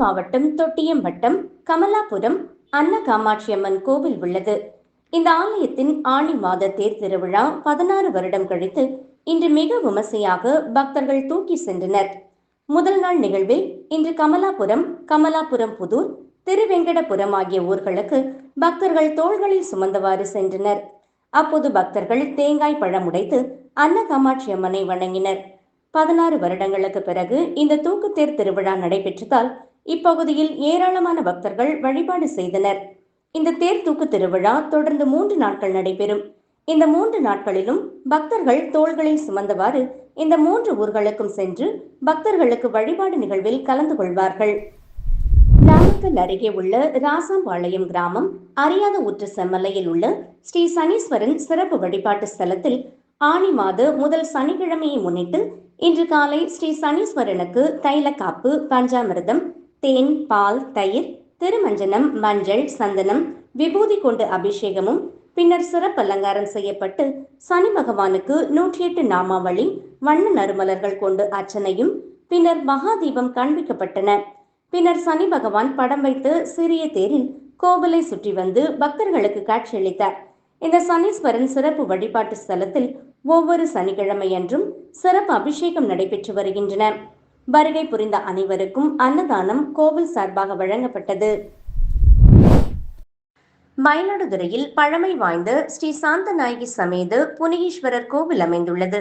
மாவட்டம் தொட்டியம் வட்டம் கமலாபுரம் அன்ன காமாட்சியம்மன் கோவில் உள்ளது. இந்த ஆலயத்தின் ஆணி மாத தேர் திருவிழா பதினாறு வருடம் கழித்து இன்று மிக விமர்சையாக பக்தர்கள் தூக்கி சென்றனர். முதல் நாள் நிகழ்வில் இன்று கமலாபுரம் கமலாபுரம் புதூர் திருவெங்கடபுரம் ஆகிய ஊர்களுக்கு பக்தர்கள் தோள்களில் சுமந்தவாறு சென்றனர். அப்போது பக்தர்கள் தேங்காய் பழம் உடைத்து அன்ன காமாட்சி அம்மனை வணங்கினர். பதினாறு வருடங்களுக்கு பிறகு இந்த தூக்குத்தேர் திருவிழா நடைபெற்றதால் இப்பகுதியில் ஏராளமான பக்தர்கள் வழிபாடு செய்தனர். இந்த தேர் தூக்கு திருவிழா தொடர்ந்து மூன்று நாட்கள் நடைபெறும். இந்த மூன்று நாட்களிலும் பக்தர்கள் தோள்களில் சுமந்தவாறு இந்த மூன்று ஊர்களுக்கும் சென்று பக்தர்களுக்கு வழிபாடு நிகழ்வில் கலந்து கொள்வார்கள். நாமக்கல் அருகே உள்ள ராசாம்பாளையம் கிராமம் அறியாத ஊற்று செம்மலையில் உள்ள ஸ்ரீ சனீஸ்வரன் சிறப்பு வழிபாட்டு ஸ்தலத்தில் ஆனி மாத முதல் சனிக்கிழமையை முன்னிட்டு இன்று காலை ஸ்ரீ சனீஸ்வரனுக்கு தைலக்காப்பு பஞ்சாமிர்தம் தேன் பால் தயிர் திருமஞ்சனம் மஞ்சள் சந்தனம் விபூதி கொண்டு அபிஷேகமும் பின்னர் சிறப்பு அலங்காரம் செய்யப்பட்டு சனி பகவானுக்கு நூற்றி எட்டு நாமாவளி வண்ண நறுமலர்கள் கொண்டு அர்ச்சனையும் பின்னர் மகாதீபம் காண்பிக்கப்பட்டன. பின்னர் சனி பகவான் படம் வைத்து சிறிய தேரில் கோவிலை சுற்றி வந்து பக்தர்களுக்கு காட்சியளித்தார் இந்த சனீஸ்வரன் சிறப்பு வழிபாட்டு ஸ்தலத்தில் ஒவ்வொரு சனிக்கிழமையன்றும் சிறப்பு அபிஷேகம் நடைபெற்று வருகின்றன. வருகை புரிந்த அனைவருக்கும் அன்னதானம் கோவில் சார்பாக வழங்கப்பட்டது. மயிலாடுதுறையில் பழமை வாய்ந்த ஸ்ரீ சாந்தநாயகி சமேத புனீஸ்வரர் கோவில் அமைந்துள்ளது.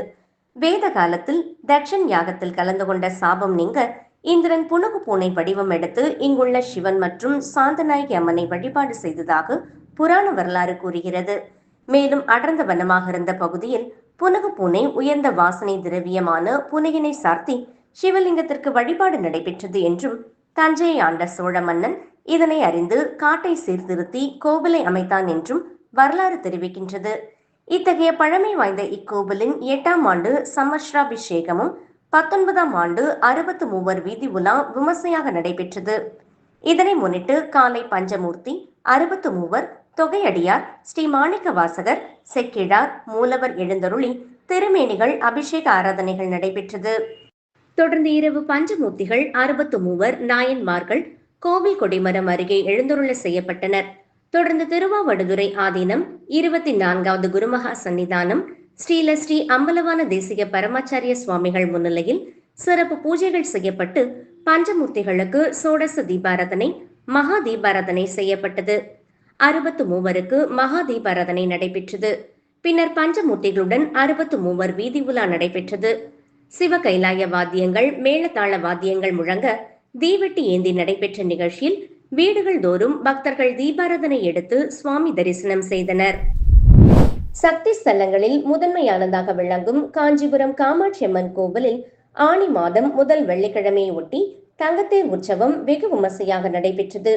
வேத காலத்தில் தட்சன் யாகத்தில் கலந்து கொண்ட சாபம் நீங்க இந்திரன் புனகு பூனை வடிவம் எடுத்து இங்குள்ள சிவன் மற்றும் சாந்தநாயகி அம்மனை வழிபாடு செய்ததாக புராண வரலாறு கூறுகிறது. மேலும் அடர்ந்த வனமாக இருந்த பகுதியில் புனகு பூனை உயர்ந்த வாசனை திரவியமான புனையினை சார்த்தி சிவலிங்கத்திற்கு வழிபாடு நடைபெற்றது என்றும் தஞ்சையை ஆண்ட சோழ மன்னன் இதனை அறிந்து காட்டை சீர்திருத்தி கோவிலை அமைத்தான் என்றும் வரலாறு தெரிவிக்கின்றது. இத்தகைய பழமை வாய்ந்த இக்கோவிலின் எட்டாம் ஆண்டு சமஸ்ராபிஷேகமும் பத்தொன்பதாம் ஆண்டு அறுபத்து மூவர் வீதி உலா விமர்சையாக நடைபெற்றது. இதனை முன்னிட்டு காலை பஞ்சமூர்த்தி அறுபத்து மூவர் தொகையடியார் ஸ்ரீ மாணிக்க வாசகர் செக்கிழார் மூலவர் எழுந்தருளி திருமேனிகள் அபிஷேக ஆராதனைகள் நடைபெற்றது. தொடர்ந்து இரவு பஞ்சமூர்த்திகள் அறுபத்து மூவர் நாயன்மார்கள் கோவில் கொடிமரம் அருகே எழுந்தருள செய்யப்பட்டனர். தொடர்ந்து திருவாவடுதுறை ஆதீனம் இருபத்தி நான்காவது குருமகா சன்னிதானம் ஸ்ரீல ஸ்ரீ அம்பலவான தேசிய பரமாச்சாரிய சுவாமிகள் முன்னிலையில் சிறப்பு பூஜைகள் செய்யப்பட்டு பஞ்சமூர்த்திகளுக்கு சோடச தீபாராதனை மகா தீபாராதனை செய்யப்பட்டது. அறுபத்து மூவருக்கு மகா தீபாராதனை நடைபெற்றது. பின்னர் பஞ்சமூர்த்திகளுடன் அறுபத்து மூவர் வீதி உலா நடைபெற்றது. சிவ கைலாய வாத்தியங்கள் மேளதாள வாத்தியங்கள் முழங்க தீவெட்டி ஏந்தி நடைபெற்ற நிகழ்ச்சியில் வீடுகள் தோறும் பக்தர்கள் தீபாராதனை எடுத்து சுவாமி தரிசனம் செய்தனர். சக்தி ஸ்தலங்களில் முதன்மையானதாக விளங்கும் காஞ்சிபுரம் காமாட்சி அம்மன் கோவிலில் ஆணி மாதம் முதல் வெள்ளிக்கிழமையை ஒட்டி தங்கத்தேர் உற்சவம் வெகு விமர்சையாக நடைபெற்றது.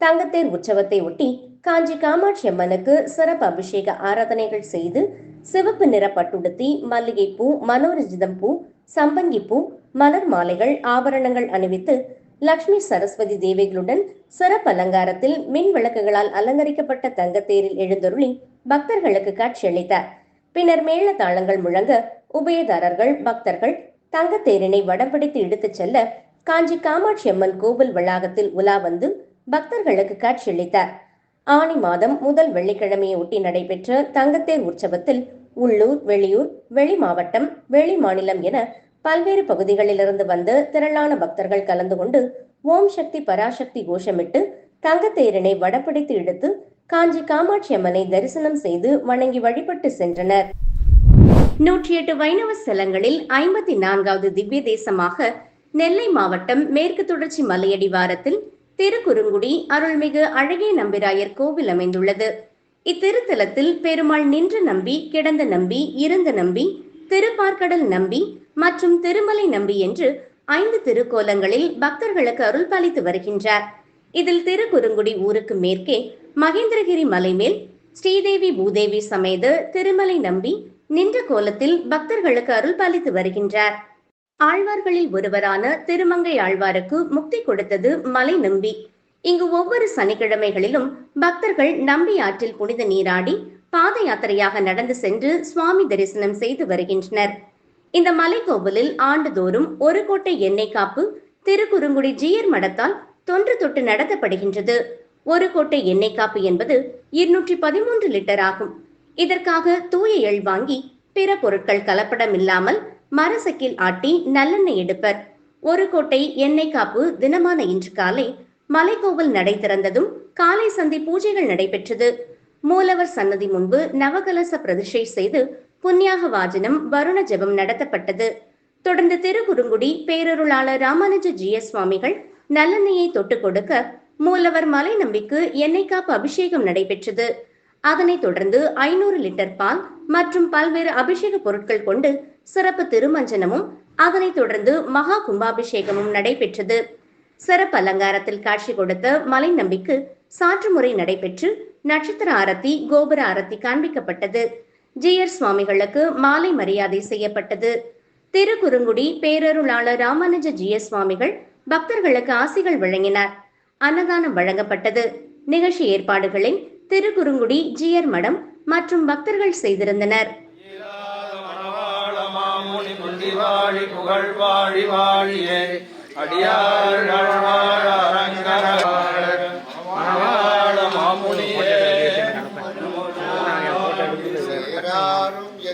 தங்கத்தேர் உற்சவத்தை ஒட்டி காஞ்சி காமாட்சி அம்மனுக்கு சிறப்பு அபிஷேக ஆராதனைகள் செய்து சிவப்பு நிற பட்டுடுத்தி மல்லிகைப்பூ மனோரஞ்சிதம் பூ சம்பங்கி பூ மலர் மாலைகள் ஆபரணங்கள் அணிவித்து லக்ஷ்மி சரஸ்வதி தேவிகளுடன் சிறப்பு அலங்காரத்தில் மின் விளக்குகளால் அலங்கரிக்கப்பட்ட தங்கத்தேரில் எழுந்தருளி பக்தர்களுக்கு காட்சியளித்தார் பின்னர் மேள தாளங்கள் முழங்க உபயதாரர்கள் பக்தர்கள் தங்கத்தேரினை வடம் பிடித்து இழுத்துச் செல்ல காஞ்சி காமாட்சி அம்மன் கோவில் வளாகத்தில் உலா வந்து பக்தர்களுக்கு காட்சியளித்தார் ஆணி மாதம் முதல் வெள்ளிக்கிழமையை ஒட்டி நடைபெற்ற தங்கத்தேர் உற்சவத்தில் உள்ளூர் வெளியூர் வெளி மாவட்டம் வெளி மாநிலம் என பல்வேறு பகுதிகளிலிருந்து வந்த திரளான பக்தர்கள் கலந்து கொண்டு ஓம் சக்தி பராசக்தி கோஷமிட்டு தங்கத்தேரினை வடப்பிடித்து இழுத்து காஞ்சி காமாட்சி அம்மனை தரிசனம் செய்து வணங்கி வழிபட்டு சென்றனர். நூற்றி எட்டு வைணவ ஸ்தலங்களில் ஐம்பத்தி நான்காவது திவ்ய தேசமாக நெல்லை மாவட்டம் மேற்கு தொடர்ச்சி மலையடிவாரத்தில் திருக்குறுங்குடி அருள்மிகு அழகிய நம்பிராயர் கோவில் அமைந்துள்ளது. இத்திருத்தலத்தில் பெருமாள் நின்ற நம்பி கிடந்த நம்பி இருந்த நம்பி திருப்பார்க்கடல் நம்பி மற்றும் திருமலை நம்பி என்று ஐந்து திருக்கோலங்களில் பக்தர்களுக்கு அருள் பாலித்து வருகின்றார். இதில் திருக்குறுங்குடி ஊருக்கு மேற்கே மகேந்திரகிரி மலை மேல் ஸ்ரீதேவி பூதேவி சமேத திருமலை நம்பி நின்ற கோலத்தில் பக்தர்களுக்கு அருள் பாலித்து வருகின்றார். ஆழ்வார்களில் ஒருவரான திருமங்கை ஆழ்வாருக்கு முக்தி கொடுத்தது மலை நம்பி. இங்கு ஒவ்வொரு சனிக்கிழமைகளிலும் பக்தர்கள் நம்பி ஆற்றில் புனித நீராடி பாத யாத்திரையாக நடந்து சென்று சுவாமி தரிசனம் செய்து வருகின்றனர். இந்த மலைக்கோவிலில் ஆண்டுதோறும் ஒரு கோட்டை எண்ணெய் காப்பு திருக்குறுங்குடி ஜீயர் மடத்தால் தொன்று தொட்டு நடத்தப்படுகின்றது. ஒரு கோட்டை எண்ணெய் காப்பு என்பது இருநூற்றி பதிமூன்று லிட்டர் ஆகும். இதற்காக தூய எள் வாங்கி பிற பொருட்கள் கலப்படம் இல்லாமல் மரசக்கில் ஆட்டி நல்லெண்ணெய் எடுப்பர். ஒரு கோட்டை எண்ணெய் காப்பு தினமான இன்று காலை மலைக்கோவில் நடை திறந்ததும் காலை சந்தி பூஜைகள் நடைபெற்றது. மூலவர் சன்னதி முன்பு நவகலச பிரதிஷ்டை செய்து புண்ணியாக வாஜனம் வருண ஜெபம் நடத்தப்பட்டது. தொடர்ந்து திருக்குறுங்குடி பேரருளாளர் ராமானுஜ ஜிஎஸ் சுவாமிகள் நல்லெண்ணெயை தொட்டு கொடுக்க மூலவர் மலை நம்பிக்கு எண்ணெய் காப்பு அபிஷேகம் நடைபெற்றது. அதனைத் தொடர்ந்து ஐநூறு லிட்டர் பால் மற்றும் பல்வேறு அபிஷேக பொருட்கள் கொண்டு சிறப்பு திருமஞ்சனமும் அதனைத் தொடர்ந்து மகா கும்பாபிஷேகமும் நடைபெற்றது. சிறப்பு அலங்காரத்தில் காட்சி கொடுத்த மலை நம்பிக்கு சாற்று முறை நடைபெற்று நட்சத்திர ஆரத்தி கோபுர ஆரத்தி காண்பிக்கப்பட்டது. ஜியர் சுவாமிகளுக்கு மாலை மரியாதை செய்யப்பட்டது. திருக்குறுங்குடி பேரருளாளர் ராமானுஜ ஜிஎஸ் சுவாமிகள் பக்தர்களுக்கு ஆசிகள் வழங்கினார். அன்னதானம் வழங்கப்பட்டது. நிகழ்ச்சி ஏற்பாடுகளை திருக்குறுங்குடி ஜியர் மடம் மற்றும் பக்தர்கள் செய்திருந்தனர். மாமுனி முந்தி வாழி புகழ் வாழி வாழியே வாழ வாழ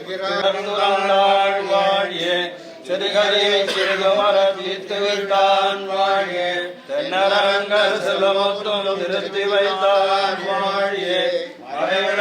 பிறந்தாள் வாழியே சிறுகரியை சிறுகு மரபித்து விட்டான் வாழியே தென்னரங்கர் செல்வமொத்தும் திருத்தி வைத்தான் வாழியே அரைவிட